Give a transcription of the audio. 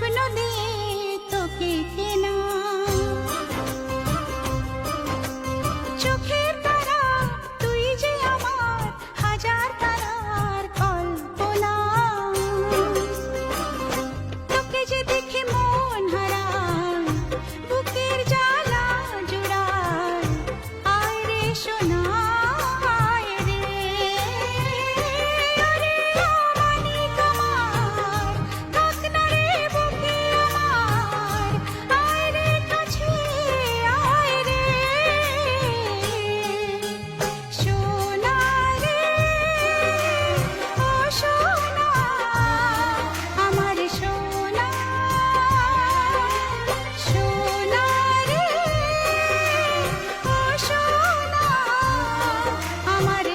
স্বপ্ন দিয়ে তোকে কেনা। চোখের তারা, তুই যে আমার হাজার তারার কল্পনা। তোকে যে দেখে মন হারায়, বুকের জ্বালা জোড়ায়। আয় রে সোনা আমার